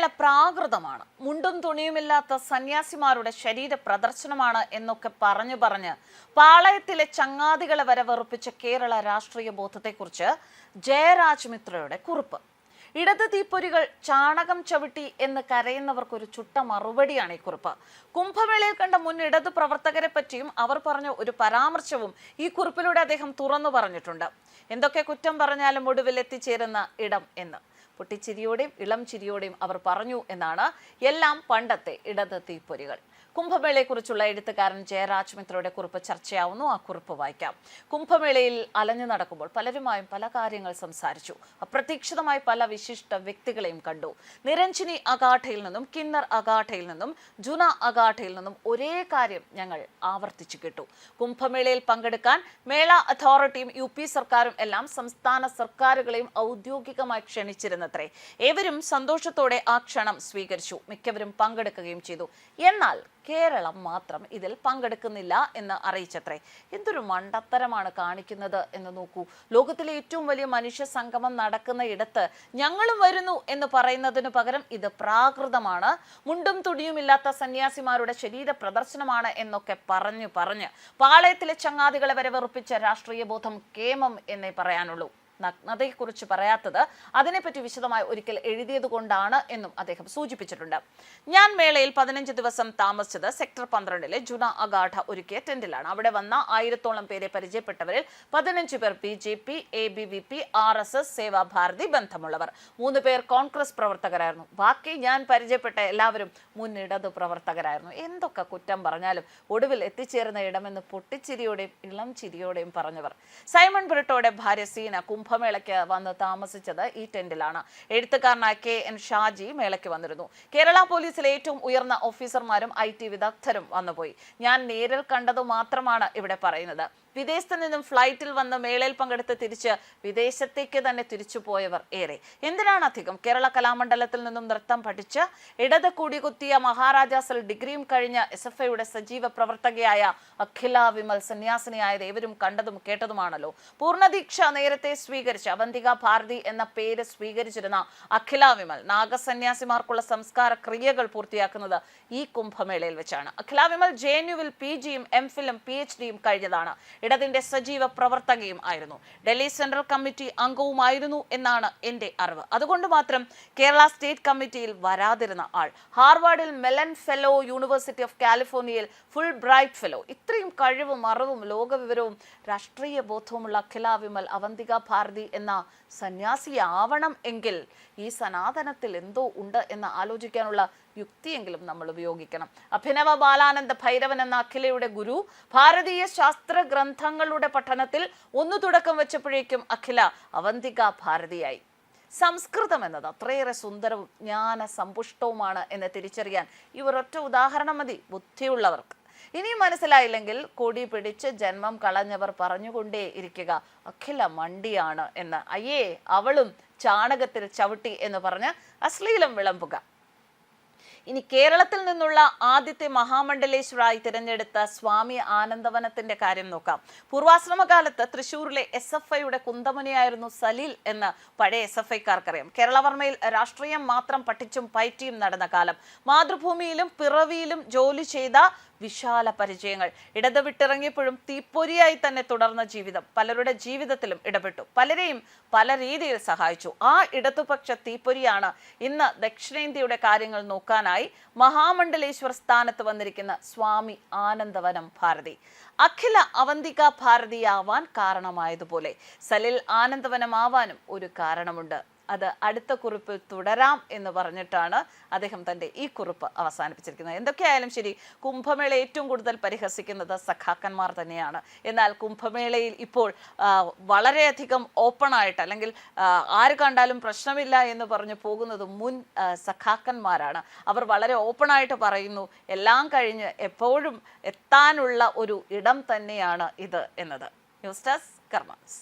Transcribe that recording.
കുംഭമേള പ്രാകൃതമാണ്. മുണ്ടും തുണിയുമില്ലാത്ത സന്യാസിമാരുടെ ശരീര പ്രദർശനമാണ് എന്നൊക്കെ പറഞ്ഞു പറഞ്ഞ് പാളയത്തിലെ ചങ്ങാതികളെ വരെ വെറുപ്പിച്ച കേരള രാഷ്ട്രീയ ബോധത്തെക്കുറിച്ച് ജയരാജ് മിത്രയുടെ കുറിപ്പ്. ഇടത് തീപ്പൊരികൾ ചാണകം ചവിട്ടി എന്ന് കരയുന്നവർക്കൊരു ചുട്ട മറുപടിയാണ് ഈ കുറിപ്പ്. കുംഭമേളയിൽ കണ്ട മുൻ ഇടത് പ്രവർത്തകരെ പറ്റിയും അവർ പറഞ്ഞ ഒരു പരാമർശവും ഈ കുറിപ്പിലൂടെ അദ്ദേഹം തുറന്നു പറഞ്ഞിട്ടുണ്ട്. എന്തൊക്കെ കുറ്റം പറഞ്ഞാലും ഒടുവിൽ എത്തിച്ചേരുന്ന ഇടം എന്ന്. പൊട്ടിച്ചിരിയോടെയും ഇളം ചിരിയോടെയും അവർ പറഞ്ഞു എന്നാണ് എല്ലാം പണ്ടത്തെ ഇടത് തീപ്പൊരികൾ. കുംഭമേളയെക്കുറിച്ചുള്ള എഴുത്തുകാരൻ ജയരാജ് മിത്രയുടെ കുറിപ്പ് ചർച്ചയാവുന്നു. ആ കുറിപ്പ് വായിക്കാം. കുംഭമേളയിൽ അലഞ്ഞു നടക്കുമ്പോൾ പലരുമായും പല കാര്യങ്ങൾ സംസാരിച്ചു. അപ്രതീക്ഷിതമായി പല വിശിഷ്ട വ്യക്തികളെയും കണ്ടു. നിരഞ്ജിനി അഗാഠയിൽ നിന്നും കിന്നർ അഗാഠയിൽ നിന്നും ജുന അഗാഠയിൽ നിന്നും ഒരേ കാര്യം ഞങ്ങൾ ആവർത്തിച്ചു കേട്ടു. കുംഭമേളയിൽ പങ്കെടുക്കാൻ മേള അതോറിറ്റിയും യു പി സർക്കാരും എല്ലാം സംസ്ഥാന സർക്കാരുകളെയും ഔദ്യോഗികമായി ക്ഷണിച്ചിരുന്നത്രേ. ഏവരും സന്തോഷത്തോടെ ആ ക്ഷണം സ്വീകരിച്ചു. മിക്കവരും പങ്കെടുക്കുകയും ചെയ്തു. എന്നാൽ കേരളം മാത്രം ഇതിൽ പങ്കെടുക്കുന്നില്ല എന്ന് അറിയിച്ചത്രേ. എന്തൊരു മണ്ടത്തരമാണ് കാണിക്കുന്നത് എന്ന് നോക്കൂ. ലോകത്തിലെ ഏറ്റവും വലിയ മനുഷ്യ സംഗമം നടക്കുന്ന ഇടത്ത് ഞങ്ങളും വരുന്നു എന്ന് പറയുന്നതിന് പകരം ഇത് പ്രാകൃതമാണ്. മുണ്ടും തുടിയുമില്ലാത്ത സന്യാസിമാരുടെ ശരീര പ്രദർശനമാണ് എന്നൊക്കെ പറഞ്ഞു പറഞ്ഞ് പാളയത്തിലെ ചങ്ങാതികളെ വരെ വെറുപ്പിച്ച രാഷ്ട്രീയ ബോധം കേമം എന്നേ പറയാനുള്ളൂ. നഗ്നതയെക്കുറിച്ച് പറയാത്തത് അതിനെപ്പറ്റി വിശദമായി ഒരിക്കൽ എഴുതിയത് കൊണ്ടാണ് എന്നും അദ്ദേഹം സൂചിപ്പിച്ചിട്ടുണ്ട്. ഞാൻ മേളയിൽ പതിനഞ്ച് ദിവസം താമസിച്ചത് സെക്ടർ പന്ത്രണ്ടിലെ ജുന അഗാഠ ഒരുക്കിയ ടെന്റിലാണ്. അവിടെ വന്ന ആയിരത്തോളം പേരെ പരിചയപ്പെട്ടവരിൽ പതിനഞ്ച് പേർ B J P A B V P R S S Sevabharathi ബന്ധമുള്ളവർ. മൂന്ന് പേർ കോൺഗ്രസ് പ്രവർത്തകരായിരുന്നു. ബാക്കി ഞാൻ പരിചയപ്പെട്ട എല്ലാവരും മുന്നിടത് പ്രവർത്തകരായിരുന്നു. എന്തൊക്കെ കുറ്റം പറഞ്ഞാലും ഒടുവിൽ എത്തിച്ചേരുന്ന ഇടമെന്ന് പൊട്ടിച്ചിരിയോടെയും ഇളം ചിരിയോടെയും പറഞ്ഞവർ. സൈമൺ ബ്രിട്ടോയുടെ ഭാര്യ സീന കുംഭമേളയ്ക്ക് വന്ന് താമസിച്ചത് ഈ ടെന്റിലാണ്. എഴുത്തുകാരനായ കെ. എൻ. ഷാജി മേളയ്ക്ക് വന്നിരുന്നു. കേരള പോലീസിലെ ഏറ്റവും ഉയർന്ന ഓഫീസർമാരും ഐ ടി വിദഗ്ധരും വന്നുപോയി. ഞാൻ നേരിൽ കണ്ടതു മാത്രമാണ് ഇവിടെ പറയുന്നത്. വിദേശത്ത് നിന്നും ഫ്ലൈറ്റിൽ വന്ന് മേളയിൽ പങ്കെടുത്ത് തിരിച്ച് വിദേശത്തേക്ക് തന്നെ തിരിച്ചു പോയവർ ഏറെ. എന്തിനാണ് അധികം? കേരള കലാമണ്ഡലത്തിൽ നിന്നും നൃത്തം പഠിച്ച് ഇടത് കൂടികുത്തിയ മഹാരാജാസിൽ ഡിഗ്രിയും കഴിഞ്ഞ എസ് എഫ് ഐയുടെ സജീവ പ്രവർത്തകയായ അഖില വിമൽ സന്യാസിനിയായത് ഏവരും കണ്ടതും കേട്ടതുമാണല്ലോ. പൂർണദീക്ഷ നേരത്തെ സ്വീകരിച്ച അവന്തിക ഭാരതി എന്ന പേര് സ്വീകരിച്ചിരുന്ന അഖില വിമൽ നാഗസന്യാസിമാർക്കുള്ള സംസ്കാര ക്രിയകൾ പൂർത്തിയാക്കുന്നത് ഈ കുംഭമേളയിൽ വെച്ചാണ്. അഖില വിമൽ ജെ എൻ യുവിൽ പി ജിയും എം ഫിലും പി എച്ച് ഡിയും കഴിഞ്ഞതാണ്. ഇടതിന്റെ സജീവ പ്രവർത്തകയും ആയിരുന്നു. ഡൽഹി സെൻട്രൽ കമ്മിറ്റി അംഗവുമായിരുന്നു എന്നാണ് എന്റെ അറിവ്. അതുകൊണ്ട് മാത്രം കേരള സ്റ്റേറ്റ് കമ്മിറ്റിയിൽ വരാതിരുന്ന ആൾ. ഹാർവാർഡിൽ മെലൻ ഫെലോ യൂണിവേഴ്സിറ്റി ഓഫ് കാലിഫോർണിയയിൽ ഫുൾ ബ്രൈറ്റ് ഫെലോ. ഇത്രയും കഴിവും അറിവും ലോകവിവരവും രാഷ്ട്രീയ ബോധവുമുള്ള അഖില വിമൽ അവന്തിക ഭാരതി എന്ന സന്യാസിയാവണം എങ്കിൽ ഈ സനാതനത്തിൽ എന്തോ ഉണ്ട് എന്ന് ആലോചിക്കാനുള്ള യുക്തിയെങ്കിലും നമ്മൾ ഉപയോഗിക്കണം. അഭിനവ ബാലാനന്ദ ഭൈരവൻ എന്ന അഖിലയുടെ ഗുരു ഭാരതീയ ശാസ്ത്ര ഗ്രന്ഥങ്ങളുടെ പഠനത്തിൽ ഒന്നു തുടക്കം വെച്ചപ്പോഴേക്കും അഖില അവന്തിക ഭാരതിയായി. സംസ്കൃതം എന്നത് അത്രയേറെ സുന്ദരവും ജ്ഞാന സമ്പുഷ്ടവുമാണ് എന്ന് തിരിച്ചറിയാൻ ഇവർ ഒറ്റ ഉദാഹരണം മതി. ബുദ്ധിയുള്ളവർക്ക്. ഇനിയും മനസ്സിലായില്ലെങ്കിൽ കൊടി പിടിച്ച് ജന്മം കളഞ്ഞവർ പറഞ്ഞുകൊണ്ടേ ഇരിക്കുക. അഖില മണ്ടിയാണ് എന്ന്. അയ്യേ അവളും ചാണകത്തിൽ ചവിട്ടി എന്ന് പറഞ്ഞ് അശ്ലീലം വിളമ്പുക. ഇനി കേരളത്തിൽ നിന്നുള്ള ആദ്യത്തെ മഹാമണ്ഡലേശ്വരായി തിരഞ്ഞെടുത്ത സ്വാമി ആനന്ദവനത്തിന്റെ കാര്യം നോക്കാം. പൂർവാശ്രമ കാലത്ത് തൃശൂരിലെ എസ് എഫ് ഐയുടെ കുന്തമുനിയായിരുന്നു സലീൽ എന്ന് പഴയ എസ് എഫ് ഐക്കാർക്കറിയാം. കേരളവർമ്മയിൽ രാഷ്ട്രീയം മാത്രം പഠിച്ചും പയറ്റിയും നടന്ന കാലം. മാതൃഭൂമിയിലും പിറവിയിലും ജോലി ചെയ്ത വിശാല പരിചയങ്ങൾ. ഇടത് വിട്ടിറങ്ങിയപ്പോഴും തീപ്പൊരിയായി തന്നെ തുടർന്ന ജീവിതം പലരുടെ ജീവിതത്തിലും ഇടപെട്ടു. പലരെയും പല രീതിയിൽ സഹായിച്ചു. ആ ഇടതുപക്ഷ തീപ്പൊരിയാണ് ഇന്ന് ദക്ഷിണേന്ത്യയുടെ കാര്യങ്ങൾ നോക്കാനായി മഹാമണ്ഡലേശ്വർ സ്ഥാനത്ത് വന്നിരിക്കുന്ന സ്വാമി ആനന്ദവനം ഭാരതി. അഖില അവന്തിക ഭാരതിയാവാൻ കാരണമായതുപോലെ സലിൽ ആനന്ദവനമാവാനും ഒരു കാരണമുണ്ട്. അത് അടുത്ത കുറിപ്പിൽ തുടരാം എന്ന് പറഞ്ഞിട്ടാണ് അദ്ദേഹം തന്റെ ഈ കുറിപ്പ് അവസാനിപ്പിച്ചിരിക്കുന്നത്. എന്തൊക്കെയായാലും ശരി കുംഭമേള ഏറ്റവും കൂടുതൽ പരിഹസിക്കുന്നത് സഖാക്കന്മാർ തന്നെയാണ്. എന്നാൽ കുംഭമേളയിൽ ഇപ്പോൾ വളരെയധികം ഓപ്പൺ ആയിട്ട് അല്ലെങ്കിൽ ആര് കണ്ടാലും പ്രശ്നമില്ല എന്ന് പറഞ്ഞു പോകുന്നത് മുൻ സഖാക്കന്മാരാണ്. അവർ വളരെ ഓപ്പൺ ആയിട്ട് പറയുന്നു എല്ലാം കഴിഞ്ഞ് എപ്പോഴും എത്താനുള്ള ഒരു ഇടം തന്നെയാണ് ഇത് എന്നത്. News desk karmas